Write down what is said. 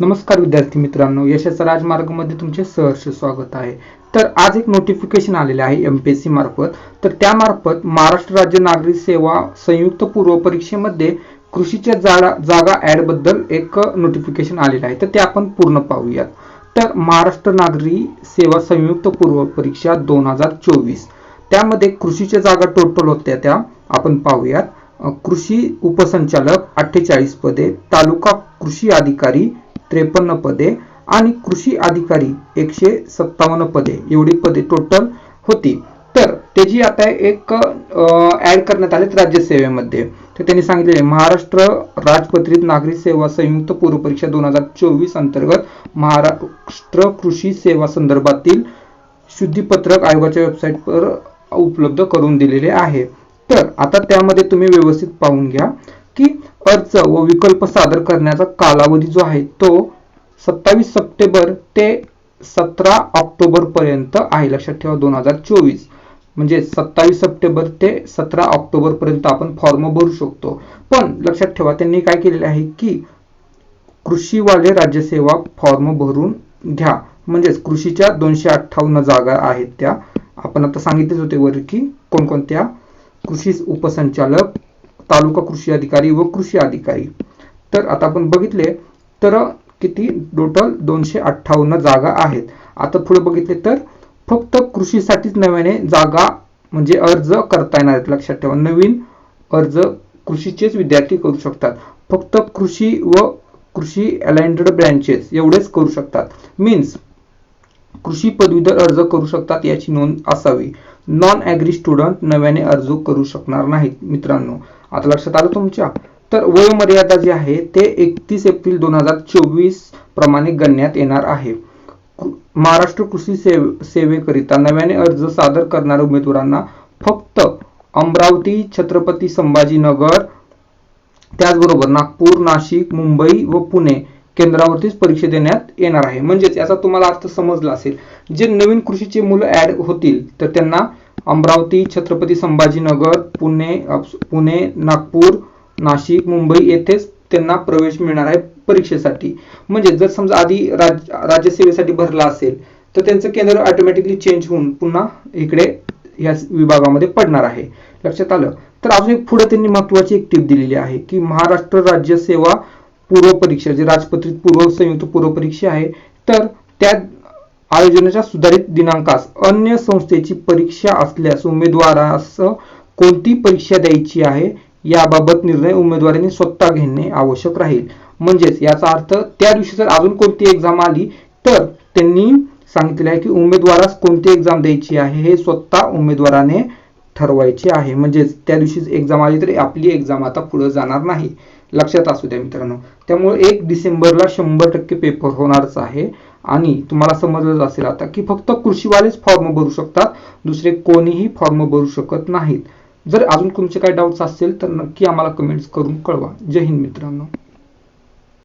नमस्कार विद्यार्थी मित्रांनो यशाचा राजमार्गमध्ये तुमचे सहर्ष स्वागत आहे. तर आज एक नोटिफिकेशन आलेले आहे एमपीएससी मार्फत. तर त्यामार्फत महाराष्ट्र राज्य नागरी सेवा संयुक्त पूर्व परीक्षेमध्ये कृषीच्या जागा जागा ऍडबद्दल एक नोटिफिकेशन आलेलं आहे. तर ते आपण पूर्ण पाहूयात. तर महाराष्ट्र नागरी सेवा संयुक्त पूर्व परीक्षा दोन हजार चोवीस. त्यामध्ये कृषीच्या जागा टोटल होत्या त्या आपण पाहूयात. कृषी उपसंचालक अठ्ठेचाळीस पदे तालुका कृषी अधिकारी त्रेपन्न पदे आणि कृषी अधिकारी एकशे सत्तावन्न पदे एवढी पदे टोटल होती. तर त्याची आता एक ऍड करण्यात आलेत राज्यसेवेमध्ये. तर त्यांनी सांगितले महाराष्ट्र राजपत्रित नागरी सेवा संयुक्त पूर्व परीक्षा दोन हजार चोवीस अंतर्गत महाराष्ट्र कृषी सेवा संदर्भातील शुद्धीपत्रक आयोगाच्या वेबसाईटवर उपलब्ध करून दिलेले आहे. तर आता त्यामध्ये तुम्ही व्यवस्थित पाहून घ्या. की अर्ज व विकल्प सादर करण्याचा कालावधी जो आहे तो सत्तावीस सप्टेंबर ते सतरा ऑक्टोबर पर्यंत आहे. लक्षात ठेवा दोन हजार चोवीस. म्हणजे सत्तावीस सप्टेंबर ते सतरा ऑक्टोबर पर्यंत आपण फॉर्म भरू शकतो. पण लक्षात ठेवा त्यांनी काय केलेले आहे की कृषीवाले राज्यसेवा फॉर्म भरून घ्या. म्हणजेच कृषीच्या दोनशे अठ्ठावन्न जागा आहेत त्या. आपण आता सांगितलेच होते वर की कोणकोणत्या? कृषी उपसंचालक तालुका कृषी अधिकारी व कृषी अधिकारी. तर आता आपण बघितले तर किती टोटल दोनशे अठ्ठावन्न जागा आहेत. आता पुढे बघितले तर फक्त कृषीसाठीच नव्याने जागा म्हणजे अर्ज करता येणार आहेत. लक्षात ठेवा नवीन अर्ज कृषीचेच विद्यार्थी करू शकतात. फक्त कृषी व कृषी अलाइंटेड ब्रँचेस एवढेच करू शकतात. मीन्स कृषी पदवीधर अर्ज करू शकतात याची नोंद असावी. नॉन ॲग्री स्टुडंट नव्याने अर्ज करू शकणार नाहीत मित्रांनो. आता लक्षात आलं तुमच्या? तर वयोमर्यादा जी आहे ते एकतीस एप्रिल दोन हजार चोवीस प्रमाणे गणण्यात येणार आहे. महाराष्ट्र कृषी सेव सेवेकरिता नव्याने अर्ज सादर करणाऱ्या उमेदवारांना फक्त अमरावती छत्रपती संभाजीनगर त्याचबरोबर नागपूर नाशिक मुंबई व पुणे केंद्रावरतीच परीक्षा देण्यात येणार आहे. म्हणजेच याचा तुम्हाला अर्थ समजला असेल. जे नवीन कृषीचे मुलं ऍड होतील तर त्यांना अमरावती छत्रपती संभाजीनगर पुणे पुणे नागपूर नाशिक मुंबई येथेच त्यांना प्रवेश मिळणार आहे परीक्षेसाठी. म्हणजे जर समजा आधी राज राज्यसेवेसाठी भरला असेल तर त्यांचं केंद्र ऑटोमॅटिकली चेंज होऊन पुन्हा इकडे या विभागामध्ये पडणार आहे. लक्षात आलं? तर अजून एक पुढे त्यांनी महत्वाची एक टीप दिलेली आहे की महाराष्ट्र राज्य सेवा पूर्व परीक्षा जी राजपत्रित पूर्व संयुक्त पूर्व परीक्षा आहे तर त्या आयोजनाच्या सुधारित दिनांकास अन्य संस्थेची परीक्षा असल्यास उमेदवारास कोणती परीक्षा द्यायची आहे याबाबत निर्णय उमेदवारांनी स्वतः घेणे आवश्यक राहील. म्हणजेच याचा अर्थ त्या दिवशी जर अजून कोणती एक्झाम आली तर त्यांनी सांगितले आहे की उमेदवारास कोणती एक्झाम द्यायची आहे हे स्वतः उमेदवाराने ठरवायची आहे. म्हणजेच त्या दिवशी एक्झाम आली तरी आपली एक्झाम आता पुढे जाणार नाही. लक्षात असू द्या मित्रांनो. त्यामुळे एक डिसेंबरला शंभर टक्के पेपर होणारच आहे. आणि तुम्हाला समजलंच असेल आता की फक्त कृषीवालेच फॉर्म भरू शकतात. दुसरे कोणीही फॉर्म भरू शकत नाहीत. जर अजून तुमचे काही डाऊट्स असतील तर नक्की आम्हाला कमेंट्स करून कळवा. जय हिंद मित्रांनो.